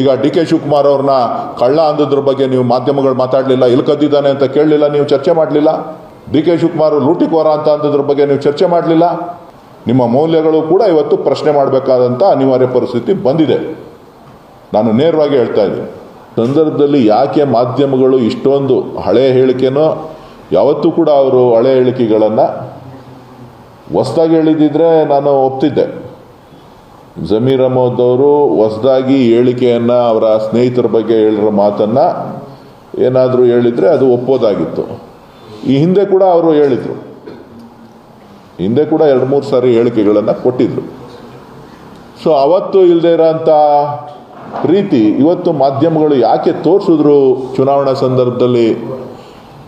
ಈಗ D K Shivakumar ಅವ್ರನ್ನ ಕಳ್ಳ ಅಂದದ್ರ ಬಗ್ಗೆ ನೀವು ಮಾಧ್ಯಮಗಳು ಮಾತಾಡಲಿಲ್ಲ ಎಲ್ಲಿ ಕದ್ದಿದ್ದಾನೆ ಅಂತ ಕೇಳಲಿಲ್ಲ, ನೀವು ಚರ್ಚೆ ಮಾಡಲಿಲ್ಲ? ಡಿ ಕೆ ಶಿವಕುಮಾರ್ ಲೂಟಿಕೋರ ಅಂತ ಅಂದದ್ರ ಬಗ್ಗೆ ನೀವು ಚರ್ಚೆ ಮಾಡಲಿಲ್ಲ? ನಿಮ್ಮ ಮೌಲ್ಯಗಳು ಕೂಡ ಇವತ್ತು ಪ್ರಶ್ನೆ ಮಾಡಬೇಕಾದಂಥ ಅನಿವಾರ್ಯ ಪರಿಸ್ಥಿತಿ ಬಂದಿದೆ. ನಾನು ನೇರವಾಗಿ ಹೇಳ್ತಾ ಇದ್ದೀನಿ. ಸಂದರ್ಭದಲ್ಲಿ ಯಾಕೆ ಮಾಧ್ಯಮಗಳು ಇಷ್ಟೊಂದು ಹಳೆ ಹೇಳಿಕೆನೋ, ಯಾವತ್ತೂ ಕೂಡ ಅವರು ಹಳೆ ಹೇಳಿಕೆಗಳನ್ನು ಹೊಸ್ದಾಗಿ ಹೇಳಿದಿದ್ರೆ ನಾನು ಒಪ್ತಿದ್ದೆ. ಜಮೀರ್ ಅಹಮದ್ ಅವರು ಹೊಸದಾಗಿ ಹೇಳಿಕೆಯನ್ನು ಅವರ ಸ್ನೇಹಿತರ ಬಗ್ಗೆ ಹೇಳಿರೋ ಮಾತನ್ನು ಏನಾದರೂ ಹೇಳಿದರೆ ಅದು ಒಪ್ಪೋದಾಗಿತ್ತು. ಈ ಹಿಂದೆ ಕೂಡ ಅವರು ಹೇಳಿದರು. ಹಿಂದೆ ಕೂಡ ಎರಡು ಮೂರು ಸಾರಿ ಹೇಳಿಕೆಗಳನ್ನು ಕೊಟ್ಟಿದ್ರು. ಸೊ ಅವತ್ತು ಇಲ್ಲದೆ ಇರೋಂಥ ಪ್ರೀತಿ ಇವತ್ತು ಮಾಧ್ಯಮಗಳು ಯಾಕೆ ತೋರಿಸಿದ್ರು ಚುನಾವಣಾ ಸಂದರ್ಭದಲ್ಲಿ?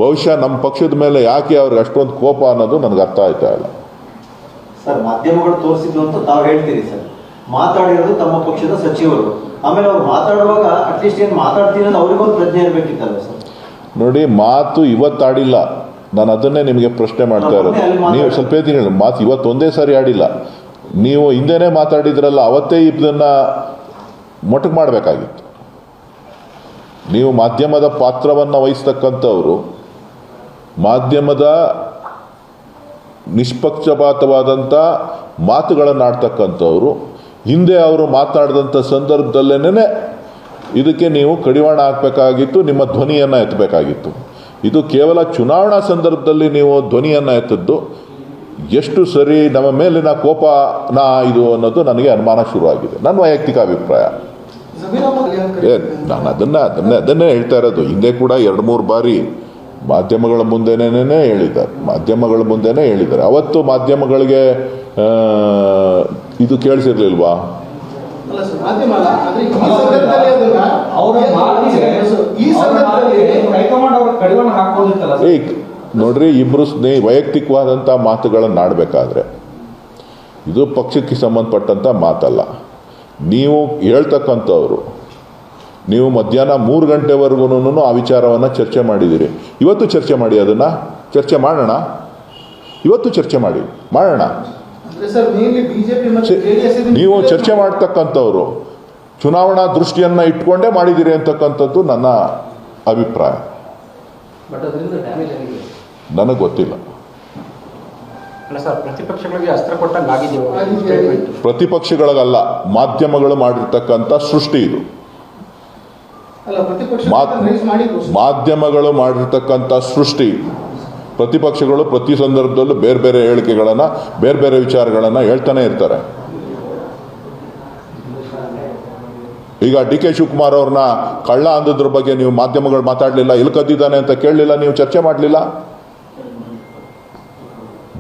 ಬಹುಶಃ ನಮ್ಮ ಪಕ್ಷದ ಮೇಲೆ ಯಾಕೆ ಅವ್ರಿಗೆ ಅಷ್ಟೊಂದು ಕೋಪ ಅನ್ನೋದು ನನಗೆ ಅರ್ಥ ಆಯ್ತಾ ಇಲ್ಲ. ಸರ್, ಮಾಧ್ಯಮಗಳು ತೋರಿಸಿದ್ರು ಅಂತ ತಾವು ಹೇಳ್ತೀರಿ ಸರ್? ಮಾತಾಡಿರೋದು ತಮ್ಮ ಪಕ್ಷದ ಸಚಿವರು. ಆಮೇಲೆ ಅವ್ರು ಮಾತಾಡುವಾಗ ಅಟ್ಲೀಸ್ಟ್ ಏನು ಮಾತಾಡ್ತೀನಿ ಅಂತ ಅವ್ರಿಗೊಂದು ಪ್ರಜ್ಞೆ ಇರಬೇಕಿತ್ತಲ್ಲ ಸರ್? ನೋಡಿ ಮಾತು ಇವತ್ತಾಡಿಲ್ಲ ನಾನು ಅದನ್ನೇ ನಿಮಗೆ ಪ್ರಶ್ನೆ ಮಾಡ್ತಾ ಇರೋದು. ನೀವು ಸ್ವಲ್ಪ ಹೇಳ್ತೀನಿ ಹೇಳಿ. ಮಾತು ಇವತ್ತು ಒಂದೇ ಸಾರಿ ಆಡಿಲ್ಲ. ನೀವು ಹಿಂದೆನೇ ಮಾತಾಡಿದ್ರಲ್ಲ ಅವತ್ತೇ ಇದನ್ನು ಮೊಟಕು ಮಾಡಬೇಕಾಗಿತ್ತು. ನೀವು ಮಾಧ್ಯಮದ ಪಾತ್ರವನ್ನು ವಹಿಸ್ತಕ್ಕಂಥವರು ಮಾಧ್ಯಮದ ನಿಷ್ಪಕ್ಷಪಾತವಾದಂಥ ಮಾತುಗಳನ್ನು ಆಡ್ತಕ್ಕಂಥವ್ರು ಹಿಂದೆ ಅವರು ಮಾತಾಡಿದಂಥ ಸಂದರ್ಭದಲ್ಲೇನೆ ಇದಕ್ಕೆ ನೀವು ಕಡಿವಾಣ ಹಾಕಬೇಕಾಗಿತ್ತು, ನಿಮ್ಮ ಧ್ವನಿಯನ್ನು ಎತ್ತಬೇಕಾಗಿತ್ತು. ಇದು ಕೇವಲ ಚುನಾವಣಾ ಸಂದರ್ಭದಲ್ಲಿ ನೀವು ಧ್ವನಿಯನ್ನು ಎತ್ತದ್ದು, ಎಷ್ಟು ಸರಿ ನಮ್ಮ ಮೇಲಿನ ಕೋಪನ ಇದು ಅನ್ನೋದು ನನಗೆ ಅನುಮಾನ ಶುರುವಾಗಿದೆ. ನನ್ನ ವೈಯಕ್ತಿಕ ಅಭಿಪ್ರಾಯ. ನಾನು ಅದನ್ನು, ಅದನ್ನೇ ಅದನ್ನೇ ಹೇಳ್ತಾ ಇರೋದು. ಹಿಂದೆ ಕೂಡ ಎರಡು, ಮೂರು ಬಾರಿ ಮಾಧ್ಯಮಗಳ ಮುಂದೆನೇ ಹೇಳಿದ್ದಾರೆ. ಮಾಧ್ಯಮಗಳ ಮುಂದೆನೇ ಹೇಳಿದ್ದಾರೆ. ಅವತ್ತು ಮಾಧ್ಯಮಗಳಿಗೆ ಇದು ಕೇಳಿಸಿರ್ಲಿಲ್ವಾ? ಅಲ್ಲ ಸರ್, ಮಾಧ್ಯಮ ಆದ್ರೆ ಈ ಅದನ್ನ ಅವರ ಮಾತಿಗೆ ಈ ಸಂದರ್ಭದಲ್ಲಿ ಮಾತಿಗೆ ಹೈಕಮಾಂಡ್ ಹಾಕೋದಿತ್ತಲ್ಲ ಸರ್. ಏ ನೋಡ್ರಿ ಇಬ್ಬರು ಸ್ನೇಹಿ ವೈಯಕ್ತಿಕವಾದಂಥ ಮಾತುಗಳನ್ನು ಆಡಬೇಕಾದ್ರೆ ಇದು ಪಕ್ಷಕ್ಕೆ ಸಂಬಂಧಪಟ್ಟಂಥ ಮಾತಲ್ಲ. ನೀವು ಹೇಳ್ತಕ್ಕಂಥವ್ರು ನೀವು ಮಧ್ಯಾಹ್ನ ಮೂರು ಗಂಟೆವರೆಗೂ ಆ ವಿಚಾರವನ್ನು ಚರ್ಚೆ ಮಾಡಿದ್ದೀರಿ ಇವತ್ತು ಚರ್ಚೆ ಮಾಡಿ ಅದನ್ನು? ಚರ್ಚೆ ಮಾಡೋಣ? ಇವತ್ತು ಚರ್ಚೆ ಮಾಡಿ. ಮಾಡೋಣ? ಅಂದ್ರೆ ಸರ್ ಮೇನ್ಲಿ ಬಿಜೆಪಿ ಮತ್ತು ಚೆ- ಜೆಡಿಎಸ್ ನೀವು ಚರ್ಚೆ ಮಾಡ್ತಕ್ಕಂಥವ್ರು ಚುನಾವಣಾ ದೃಷ್ಟಿಯನ್ನ ಇಟ್ಕೊಂಡೇ ಮಾಡಿದ್ದೀರಿ ಅಂತಕ್ಕಂಥದ್ದು ನನ್ನ ಅಭಿಪ್ರಾಯ. ಬಟ್ ಅದರಿಂದ ಡ್ಯಾಮೇಜ್ ಆಗಿದೆ ನನಗೆ ಗೊತ್ತಿಲ್ಲ. ಅಲ್ಲ ಸರ್ ಪ್ರತಿಪಕ್ಷಗಳಿಗೆ ಅಸ್ತ್ರ ಕೊಟ್ಟಂಗೆ ಆಗಿದೆಯೋ ಪ್ರತಿಪಕ್ಷಗಳಿಗಲ್ಲ ಮಾಧ್ಯಮಗಳು ಮಾಡಿರ್ತಕ್ಕಂಥ ಸೃಷ್ಟಿ ಇದು. ಮಾಧ್ಯಮಗಳು ಮಾಡಿರ್ತಕ್ಕಂಥ ಸೃಷ್ಟಿ ಪ್ರತಿಪಕ್ಷಗಳು ಪ್ರತಿ ಸಂದರ್ಭದಲ್ಲೂ ಬೇರೆ ಬೇರೆ ಹೇಳಿಕೆಗಳನ್ನು, ಬೇರೆ ಬೇರೆ ವಿಚಾರಗಳನ್ನು ಹೇಳ್ತಾನೆ ಇರ್ತಾರೆ. ಈಗ ಡಿ ಕೆ ಶಿವಕುಮಾರ್ ಅವ್ರನ್ನ ಕಳ್ಳ ಅಂದದ್ರ ಬಗ್ಗೆ ನೀವು ಮಾಧ್ಯಮಗಳು ಮಾತಾಡಲಿಲ್ಲ ಎಲ್ಲಿ ಕದ್ದಿದ್ದಾನೆ ಅಂತ ಕೇಳಲಿಲ್ಲ, ನೀವು ಚರ್ಚೆ ಮಾಡಲಿಲ್ಲ?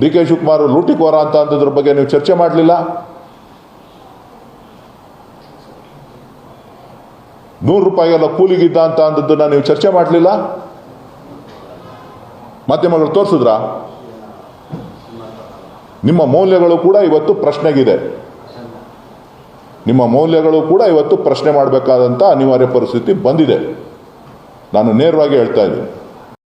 ಡಿ ಕೆ ಶಿವಕುಮಾರ್ ಲೂಟಿಕೋರ ಅಂತ ಅಂದದ್ರ ಬಗ್ಗೆ ನೀವು ಚರ್ಚೆ ಮಾಡಲಿಲ್ಲ? ನೂರು ರೂಪಾಯಿ ಎಲ್ಲ ಕೂಲಿಗಿದ್ದ ಅಂತ ಅಂದದ್ದನ್ನ ನೀವು ಚರ್ಚೆ ಮಾಡಲಿಲ್ಲ? ಮಾಧ್ಯಮಗಳು ತೋರಿಸಿದ್ರಾ? ನಿಮ್ಮ ಮೌಲ್ಯಗಳು ಕೂಡ ಇವತ್ತು ಪ್ರಶ್ನೆಗಿದೆ. ನಿಮ್ಮ ಮೌಲ್ಯಗಳು ಕೂಡ ಇವತ್ತು ಪ್ರಶ್ನೆ ಮಾಡಬೇಕಾದಂಥ ಅನಿವಾರ್ಯ ಪರಿಸ್ಥಿತಿ ಬಂದಿದೆ. ನಾನು ನೇರವಾಗಿ ಹೇಳ್ತಾ ಇದ್ದೀನಿ.